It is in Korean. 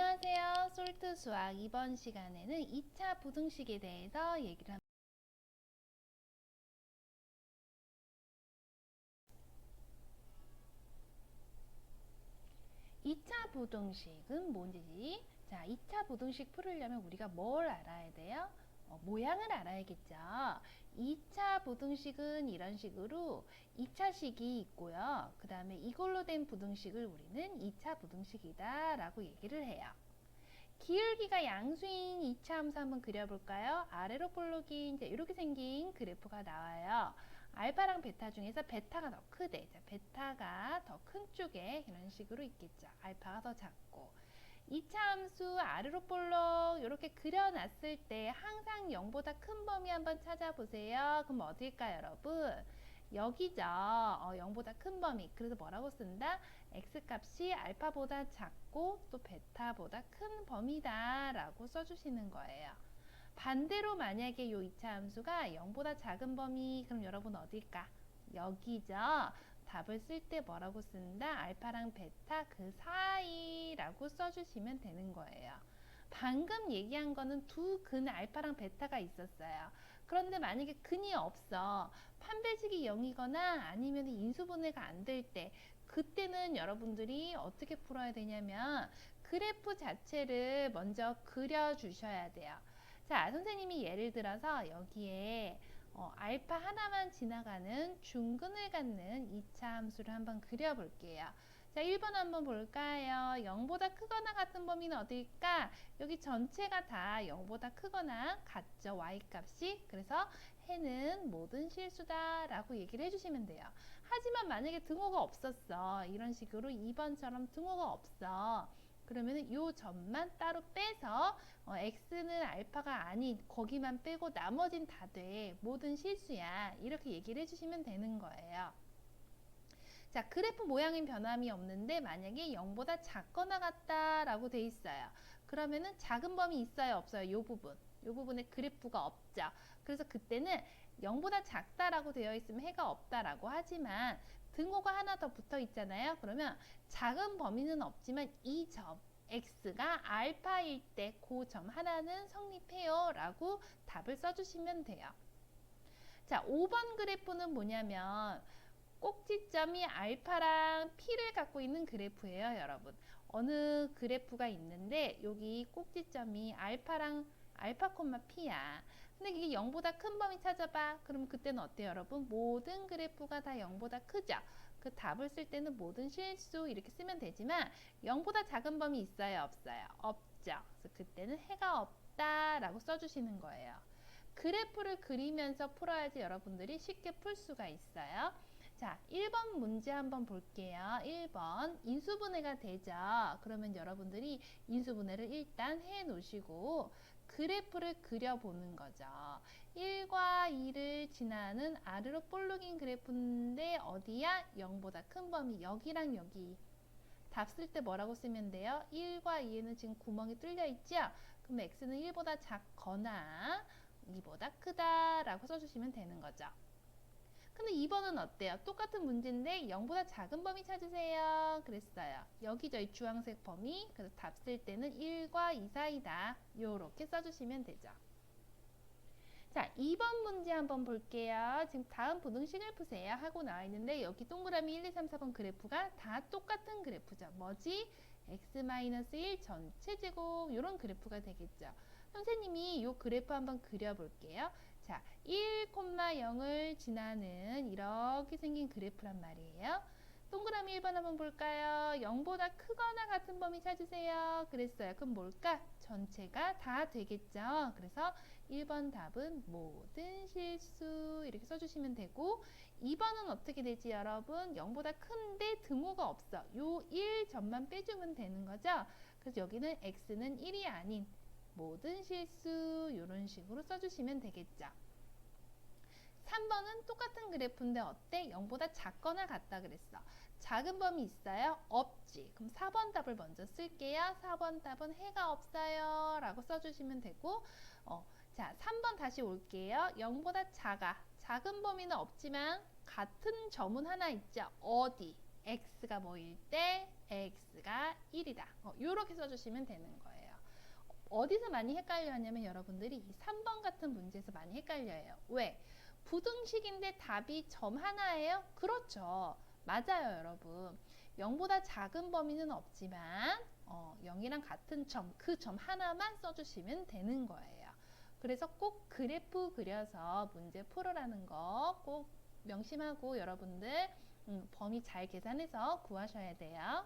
안녕하세요. 솔트 수학 이번 시간에는 2차 부등식에 대해서 얘기를 합니다. 이차 부등식은 뭔지? 자, 2차 부등식 풀으려면 우리가 뭘 알아야 돼요? 어, 모양을 알아야겠죠. 2차 부등식은 이런 식으로 2차식이 있고요. 그 다음에 이걸로 된 부등식을 우리는 2차 부등식이다 라고 얘기를 해요. 기울기가 양수인 2차 함수 한번 그려볼까요? 아래로 볼록이 이제 이렇게 생긴 그래프가 나와요. 알파랑 베타 중에서 베타가 더 크대. 자, 베타가 더 큰 쪽에 이런 식으로 있겠죠. 알파가 더 작고. 2차 함수 아래로 볼록 이렇게 그려놨을 때 항상 0보다 큰 범위 한번 찾아보세요. 그럼 어딜까요, 여러분? 여기죠. 어, 0보다 큰 범위. 그래서 뭐라고 쓴다? x값이 알파보다 작고 또 베타보다 큰 범위다 라고 써주시는 거예요. 반대로 만약에 요 2차 함수가 0보다 작은 범위 그럼 여러분 어딜까? 여기죠. 답을 쓸 때 뭐라고 쓴다? 알파랑 베타 그 사이라고 써주시면 되는 거예요. 방금 얘기한 거는 두 근 알파랑 베타가 있었어요. 그런데 만약에 근이 없어. 판별식이 0이거나 아니면 인수분해가 안 될 때 그때는 여러분들이 어떻게 풀어야 되냐면 그래프 자체를 먼저 그려 주셔야 돼요. 자, 선생님이 예를 들어서 여기에 어, 알파 하나만 지나가는 중근을 갖는 2차 함수를 한번 그려볼게요. 자, 1번 한번 볼까요? 0보다 크거나 같은 범위는 어딜까? 여기 전체가 다 0보다 크거나 같죠, y값이. 그래서 해는 모든 실수다 라고 얘기를 해주시면 돼요. 하지만 만약에 등호가 없었어. 이런 식으로 2번처럼 등호가 없어. 그러면 요 점만 따로 빼서 어, x는 알파가 아닌 거기만 빼고 나머진 다 돼. 모든 실수야. 이렇게 얘기를 해주시면 되는 거예요. 자, 그래프 모양은 변함이 없는데 만약에 0보다 작거나 같다라고 돼 있어요. 그러면은 작은 범위 있어요, 없어요? 요 부분. 요 부분에 그래프가 없죠. 그래서 그때는 0보다 작다라고 되어 있으면 해가 없다라고 하지만 등호가 하나 더 붙어 있잖아요. 그러면 작은 범위는 없지만 이 점 x가 알파일 때 그 점 하나는 성립해요 라고 답을 써주시면 돼요. 자, 5번 그래프는 뭐냐면 꼭지점이 알파랑 p를 갖고 있는 그래프예요, 여러분. 어느 그래프가 있는데 여기 꼭지점이 알파랑 알파 콤마 p야. 근데 이게 0보다 큰 범위 찾아봐. 그럼 그때는 어때요, 여러분? 모든 그래프가 다 0보다 크죠? 그 답을 쓸 때는 모든 실수 이렇게 쓰면 되지만 0보다 작은 범위 있어요, 없어요? 없죠. 그래서 그때는 해가 없다라고 써주시는 거예요. 그래프를 그리면서 풀어야지 여러분들이 쉽게 풀 수가 있어요. 자, 1번 문제 한번 볼게요. 1번 인수분해가 되죠. 그러면 여러분들이 인수분해를 일단 해 놓으시고 그래프를 그려보는 거죠. 1과 2를 지나는 아래로 볼록인 그래프인데 어디야? 0보다 큰 범위 여기랑 여기 답 쓸 때 뭐라고 쓰면 돼요? 1과 2에는 지금 구멍이 뚫려 있죠? 그럼 x는 1보다 작거나 2보다 크다라고 써주시면 되는 거죠. 근데 2번은 어때요? 똑같은 문제인데 0보다 작은 범위 찾으세요. 그랬어요. 여기죠. 이 주황색 범위. 그래서 답 쓸 때는 1과 2 사이다. 요렇게 써주시면 되죠. 자, 2번 문제 한번 볼게요. 지금 다음 부등식을 푸세요. 하고 나와 있는데 여기 동그라미 1, 2, 3, 4번 그래프가 다 똑같은 그래프죠. 뭐지? x-1 전체 제곱 이런 그래프가 되겠죠. 선생님이 이 그래프 한번 그려볼게요. 자, 1,0을 지나는 이렇게 생긴 그래프란 말이에요. 동그라미 1번 한번 볼까요? 0보다 크거나 같은 범위 찾으세요. 그랬어요. 그럼 뭘까? 전체가 다 되겠죠. 그래서 1번 답은 모든 실수 이렇게 써주시면 되고 2번은 어떻게 되지 여러분? 0보다 큰데 등호가 없어. 요 1점만 빼주면 되는 거죠. 그래서 여기는 x는 1이 아닌 모든 실수 이런 식으로 써주시면 되겠죠. 3번은 똑같은 그래프인데 어때? 0보다 작거나 같다 그랬어. 작은 범위 있어요? 없지. 그럼 4번 답을 먼저 쓸게요. 4번 답은 해가 없어요. 라고 써주시면 되고 어, 자 3번 다시 올게요. 0보다 작아. 작은 범위는 없지만 같은 점은 하나 있죠. 어디? x가 뭐일 때 x가 1이다. 어, 이렇게 써주시면 되는 거예요. 어디서 많이 헷갈려 하냐면 여러분들이 3번 같은 문제에서 많이 헷갈려요. 왜? 부등식인데 답이 점 하나예요? 그렇죠. 맞아요, 여러분. 0보다 작은 범위는 없지만 어, 0이랑 같은 점, 그 점 하나만 써주시면 되는 거예요. 그래서 꼭 그래프 그려서 문제 풀으라는 거 꼭 명심하고 여러분들 음, 범위 잘 계산해서 구하셔야 돼요.